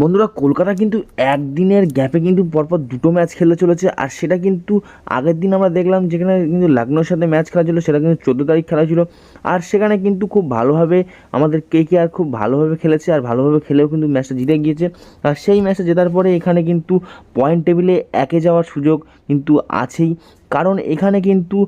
বন্ধুরা, কলকাতা কিন্তু একদিনের গ্যাপে কিন্তু পরপর দুটো ম্যাচ খেলতে চলেছে। আর সেটা কিন্তু আগের দিন আমরা দেখলাম, যেখানে কিন্তু লখনৌর সাথে ম্যাচ খেলা ছিল, সেটা কিন্তু চোদ্দ তারিখ খেলা ছিল। আর সেখানে কিন্তু খুব ভালোভাবে আমাদের কে কে আর খুব ভালোভাবে খেলেছে, আর ভালোভাবে খেলেও কিন্তু ম্যাচটা জিতে গিয়েছে। আর সেই ম্যাচটা জেতার পরে এখানে কিন্তু পয়েন্ট টেবিলে একে যাওয়ার সুযোগ কিন্তু আছেই। কারণ এখানে কিন্তু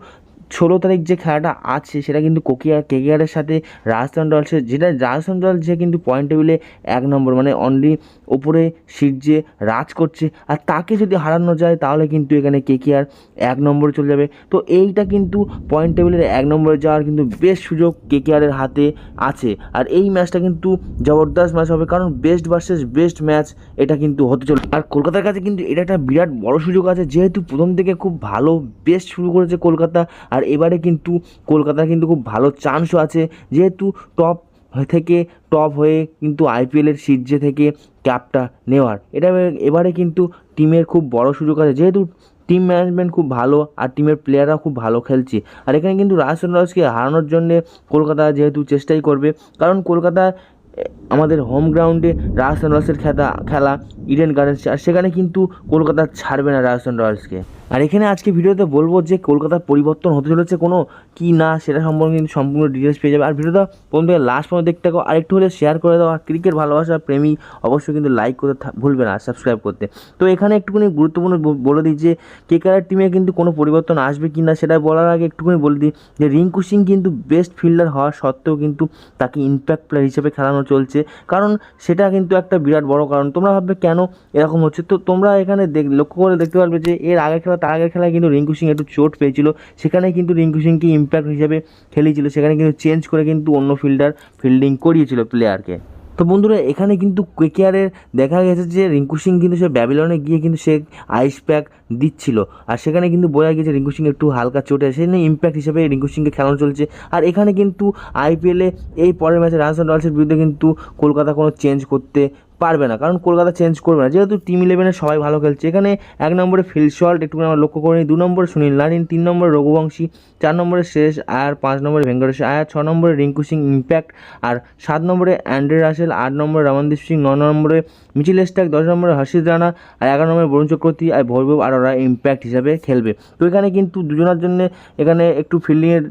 ষোলো তারিখ যে খেলাটা আছে, সেটা কিন্তু কোকিয়া কেকেআরের সাথে রাজস্থান রয়্যালসের যেটা রাজস্থান রয়্যালস যে কিন্তু পয়েন্ট টেবিলে এক নম্বর মানে অনলি ওপরে সিট যে রাজ করছে, আর তাকে যদি হারানো যায়, তাহলে কিন্তু এখানে কেকেআর এক নম্বরে চলে যাবে। তো এইটা কিন্তু পয়েন্ট টেবিলের এক নম্বরে যাওয়ার কিন্তু বেশ সুযোগ কেকেআরের হাতে আছে। আর এই ম্যাচটা কিন্তু জবরদস্ত ম্যাচ হবে, কারণ বেস্ট ভার্সেস বেস্ট ম্যাচ এটা কিন্তু হতে চলে আর কলকাতার কাছে কিন্তু এটা একটা বিরাট বড় সুযোগ আছে, যেহেতু প্রথম থেকে খুব ভালো বেস্ট শুরু করেছে কলকাতা, আর এবারে কিন্তু কলকাতার কিন্তু খুব ভালো চান্সও আছে। যেহেতু টপ থেকে টপ হয়ে কিন্তু আইপিএলের সিটজে থেকে ক্যাপটা নেওয়ার। এটা এবারে কিন্তু টিমের খুব বড় সুযোগ আছে। যেহেতু টিম ম্যানেজমেন্ট খুব ভালো আর টিমের প্লেয়াররাও খুব ভালো খেলছে। আর এখানে কিন্তু রাজস্থান রয়্যালসকে হারানোর জন্যে কলকাতা যেহেতু চেষ্টাই করবে, কারণ কলকাতা আমাদের হোম গ্রাউন্ডে রাজস্থান রয়্যালসের খেলা খেলা ইডেন গার্ডেন্স আর সেখানে কিন্তু কলকাতা ছাড়বে না রাজস্থান রয়্যালসকে আর এখানে আজকে ভিডিওতে বলব যে কলকাতার পরিবর্তন হতে চলেছে কোনো, কি না, সেটা সম্পর্কে কিন্তু সম্পূর্ণ ডিটেলস পেয়ে যাবে। আর ভিডিওটা প্রথম থেকে লাস্ট পর্যন্ত দেখতে থাকো। আর একটু হলে শেয়ার করে দাও। আর ক্রিকেট ভালোবাসা প্রেমী অবশ্যই কিন্তু লাইক করতে ভুলবে না সাবস্ক্রাইব করতে। তো এখানে একটুখানি গুরুত্বপূর্ণ বলে দিই যে কেকারের টিমে কিন্তু কোনো পরিবর্তন আসবে কি না, সেটা বলার আগে একটুখানি বলে দিই যে, রিঙ্কু সিং কিন্তু বেস্ট ফিল্ডার হওয়া সত্ত্বেও কিন্তু তাকে ইম্প্যাক্ট প্লেয়ার হিসেবে খেলানো চলছে। কারণ সেটা কিন্তু একটা বিরাট বড় কারণ। তোমরা ভাববে, কেন এরকম হচ্ছে? তো তোমরা এখানে দেখ, লক্ষ্য করে দেখতে পারবে যে, এর আগের খেলা, তার আগের খেলায় কিন্তু রিঙ্কু সিং একটু চোট পেয়েছিল। সেখানে কিন্তু রিঙ্কু সিংকে ইম্প্যাক্ট হিসেবে খেলিয়েছিল সেখানে কিন্তু চেঞ্জ করে কিন্তু অন্য ফিল্ডার ফিল্ডিং করিয়েছিল প্লেয়ারকে তো বন্ধুরা, এখানে কিন্তু কেকেআরের দেখা গেছে যে রিঙ্কু সিং কিন্তু সে ব্যাবিলনে গিয়ে কিন্তু সে আইস প্যাক দিচ্ছিল। আর সেখানে কিন্তু বোঝা গিয়েছে রিঙ্কু সিং একটু হালকা চোটে সেই নিয়ে ইম্প্যাক্ট হিসেবে রিঙ্কু সিংকে খেলানো চলছে। আর এখানে কিন্তু আইপিএলে এই পরের ম্যাচে রাজস্থান রয়্যালসের বিরুদ্ধে কিন্তু কলকাতা কোনো চেঞ্জ করতে পারবে না, কারণ কলকাতা চেঞ্জ করবে না। যেহেতু টিম ইলেভেনে সবাই ভালো খেলছে, এখানে এক নম্বরে ফিল শল্ট একটু আমরা লক্ষ্য করে নিই, দু নম্বরে সুনীল নারিন, তিন নম্বরে রঘুবংশী, চার নম্বরে শেষ আয়ার পাঁচ নম্বরে ভেঙ্কটেশ আয়ার ছ নম্বরে রিঙ্কু সিং ইম্প্যাক্ট আর সাত নম্বরে অ্যান্ড্রে রাসেল আট নম্বরে রমনদীপ সিং, ন নম্বরে মিচিল স্টাক দশ নম্বরে হর্ষিত রানা, আর এগারো নম্বরে বরুণ চক্রবর্তী আর ভৈরব আর ওরা ইম্প্যাক্ট হিসাবে খেলবে। তো এখানে কিন্তু দুজনের জন্য এখানে একটু ফিল্ডিংয়ের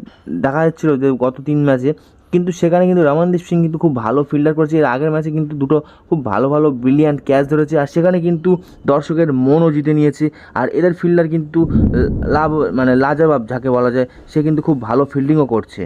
দেখা যাচ্ছিল যে গত তিন ম্যাচে কিন্তু সেখানে কিন্তু রমনদীপ সিং কিন্তু খুব ভালো ফিল্ডার করেছে। এর আগের ম্যাচে কিন্তু দুটো খুব ভালো ভালো ব্রিলিয়ান্ট ক্যাচ ধরেছে। আর সেখানে কিন্তু দর্শকের মনও জিতে নিয়েছে। আর এদের ফিল্ডার কিন্তু লাভ মানে লাজাবাব যাকে বলা যায়, সে কিন্তু খুব ভালো ফিল্ডিংও করছে।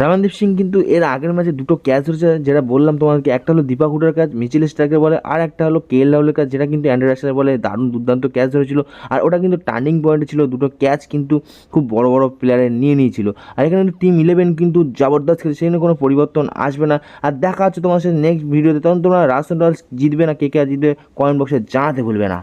রমনদীপ সিং কিন্তু এর আগের ম্যাচে দুটো ক্যাচ ধরেছে, যেটা বললাম তোমাদেরকে, একটা হলো দীপা হুডার কাজ মিচিল স্ট্রাইকের বলে, আর একটা হলো কে এল রাহুলের কাজ যেটা কিন্তু অ্যান্ড্রে বলে, দারুণ দুর্দান্ত ক্যাচ ধরেছিল। আর ওটা কিন্তু টার্নিং পয়েন্টে ছিল, দুটো ক্যাচ কিন্তু খুব বড় বড় প্লেয়ারে নিয়ে নিয়েছিল। আর এখানে টিম ইলেভেন কিন্তু জবরদস্ত খেলছে, সেখানে কোনো পরিবর্তন আসবে না। আর দেখা হচ্ছে তোমার সাথে নেক্সট ভিডিওতে তখন তোমরা রাজস্থান রয়্যালস জিতবে না কে কে জিতবে কমেন্ট বক্সে জানাতে ভুলবে না।